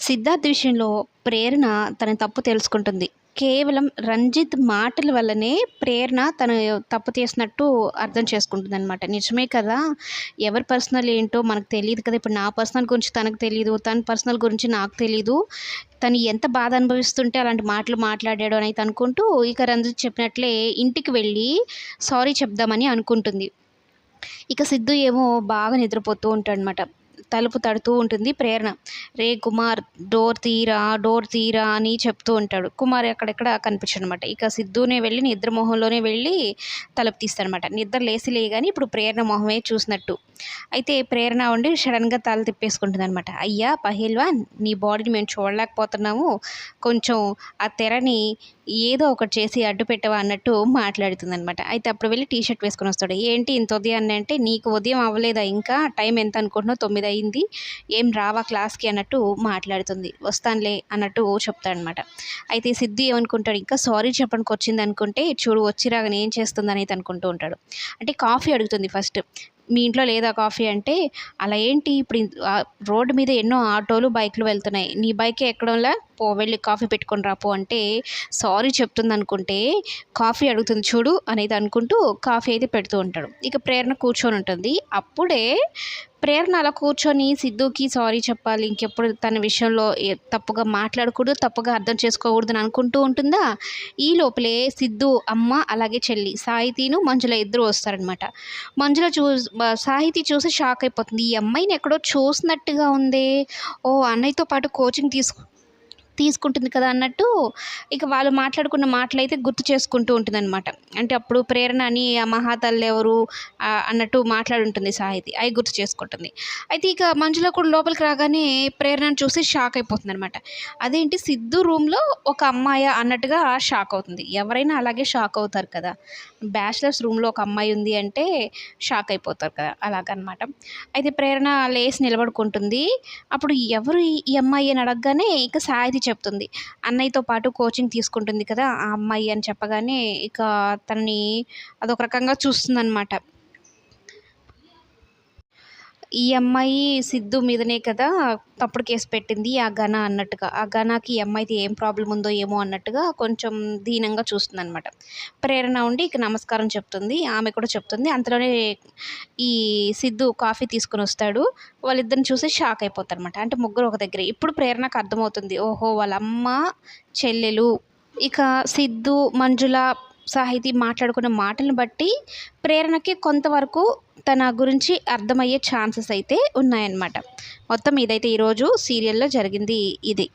సిద్ధార్థ్ విషయంలో ప్రేరణ తన తప్పు తెలుసుకుంటుంది. కేవలం రంజిత్ మాటల వల్లనే ప్రేరణ తన తప్పు చేసినట్టు అర్థం చేసుకుంటుంది అనమాట నిజమే కదా? ఎవరి పర్సనల్ ఏంటో మనకు తెలియదు కదా? ఇప్పుడు నా పర్సనల్ గురించి తనకు తెలియదు తన పర్సనల్ గురించి నాకు తెలియదు తను ఎంత బాధ అనుభవిస్తుంటే అలాంటి మాటలు మాట్లాడాడు అని అనుకుంటూ ఇక రంజిత్ చెప్పినట్లే ఇంటికి వెళ్ళి సారీ చెప్దామని అనుకుంటుంది. ఇక సిద్ధు ఏమో బాగా నిద్రపోతూ ఉంటాడనమాట తలుపు తడుతూ ఉంటుంది. ప్రేరణ. రే కుమార్ డోర్ తీరా డోర్ తీరా అని చెప్తూ ఉంటాడు. కుమార్ ఎక్కడెక్కడ కనిపించాడు అనమాట ఇక సిద్ధునే వెళ్ళి నిద్ర మొహంలోనే వెళ్ళి తలుపు తీస్తాడనమాట. నిద్ర లేసి లేగాని ఇప్పుడు ప్రేరణ మొహమే చూసినట్టు. అయితే ప్రేరణ ఉండి సడన్గా తల తిప్పేసుకుంటుంది అనమాట అయ్యా పహిల్వాన్ నీ బాడీని మేము చూడలేకపోతున్నాము. కొంచెం ఆ తెరని ఏదో ఒకటి చేసి అడ్డు పెట్టవా అన్నట్టు మాట్లాడుతుంది అనమాట అయితే అప్పుడు వెళ్ళి టీ షర్ట్ వేసుకొని వస్తాడు. ఏంటి ఇంత ఉదయం అంటే నీకు ఉదయం అవ్వలేదా ఇంకా? టైం ఎంత అనుకుంటున్నావు? తొమ్మిది అయింది. ఏం రావా క్లాస్కి అన్నట్టు మాట్లాడుతుంది. వస్తానులే అన్నట్టు చెప్తాడనమాట అయితే సిద్ధి ఏమనుకుంటాడు ఇంకా సారీ చెప్పడానికి వచ్చింది అనుకుంటే చూడు వచ్చిరాగా ఏం చేస్తుంది అనేది అనుకుంటూ ఉంటాడు. అంటే కాఫీ అడుగుతుంది ఫస్ట్. మీ ఇంట్లో లేదా కాఫీ? అంటే అలా ఏంటి? ఇప్పుడు రోడ్డు మీద ఎన్నో ఆటోలు బైక్లు వెళ్తున్నాయి. నీ బైక్ ఎక్కడంలా? పో వెళ్ళి కాఫీ పెట్టుకొని రా పో అంటే సారీ చెప్తుంది అనుకుంటే కాఫీ అడుగుతుంది చూడు అనేది అనుకుంటూ కాఫీ అయితే పెడుతూ ఉంటాడు. ఇక ప్రేరణ కూర్చొని ఉంటుంది. అప్పుడే ప్రేరణ అలా కూర్చొని సిద్ధుకి సారీ చెప్పాలి. ఇంకెప్పుడు తన విషయంలో ఏ- తప్పుగా మాట్లాడకూడదు తప్పుగా అర్థం చేసుకోకూడదు అని అనుకుంటూ ఉంటుందా? ఈ లోపలే సిద్ధు అమ్మ అలాగే చెల్లి సాహితీను మంజుల ఇద్దరు వస్తారనమాట మంజుల చూ సాహితీ చూసి షాక్ అయిపోతుంది. ఈ అమ్మాయిని ఎక్కడో చూసినట్టుగా ఉంది. ఓ అన్నయ్యతో పాటు కోచింగ్ తీసుకు తీసుకుంటుంది కదా అన్నట్టు ఇక వాళ్ళు మాట్లాడుకున్న మాటలు అయితే గుర్తు చేసుకుంటూ ఉంటుంది అనమాట అంటే అప్పుడు ప్రేరణ అని ఆ మహాతల్లి ఎవరు అన్నట్టు మాట్లాడుంటుంది సాహితి. అవి గుర్తు చేసుకుంటుంది. అయితే ఇక మంజులో కూడా లోపలికి రాగానే ప్రేరణను చూసి షాక్ అయిపోతుంది అనమాట అదేంటి సిద్ధు రూమ్లో ఒక అమ్మాయి అన్నట్టుగా షాక్ అవుతుంది. ఎవరైనా అలాగే షాక్ అవుతారు కదా. బ్యాచిలర్స్ రూమ్లో ఒక అమ్మాయి ఉంది అంటే షాక్ అయిపోతారు కదా. అలాగనమాట అయితే ప్రేరణ లేసి నిలబడుకుంటుంది. అప్పుడు ఎవరు ఈ- ఈ అమ్మాయి అని అడగగానే ఇక సాహితి చెప్తుంది. అన్నయ్యతో పాటు కోచింగ్ తీసుకుంటుంది కదా ఆ అమ్మాయి అని చెప్పగానే ఇక తనని అదొక రకంగా చూస్తుందన్నమాట. ఈ అమ్మాయి సిద్ధు మీదనే కదా తప్పుడు కేసు పెట్టింది ఆ ఘన అన్నట్టుగా. ఆ ఘనాకి ఈ అమ్మాయికి ఏం ప్రాబ్లం ఉందో ఏమో అన్నట్టుగా కొంచెం దీనంగా చూస్తుంది అనమాట ప్రేరణ ఉండి ఇక నమస్కారం చెప్తుంది ఆమె కూడా చెప్తుంది. అంతలోనే ఈ సిద్ధు కాఫీ తీసుకుని వస్తాడు. వాళ్ళిద్దరిని చూసి షాక్ అయిపోతారు అనమాట అంటే ముగ్గురు ఒక దగ్గర. ఇప్పుడు ప్రేరణకు అర్థమవుతుంది ఓహో వాళ్ళ అమ్మ చెల్లెలు. ఇక సిద్ధు మంజుల సాహితీ మాట్లాడుకున్న మాటలను బట్టి ప్రేరణకి కొంతవరకు తన గురించి అర్థమయ్యే ఛాన్సెస్ అయితే ఉన్నాయన్నమాట. మొత్తం ఇదైతే ఈరోజు సీరియల్లో జరిగింది ఇది.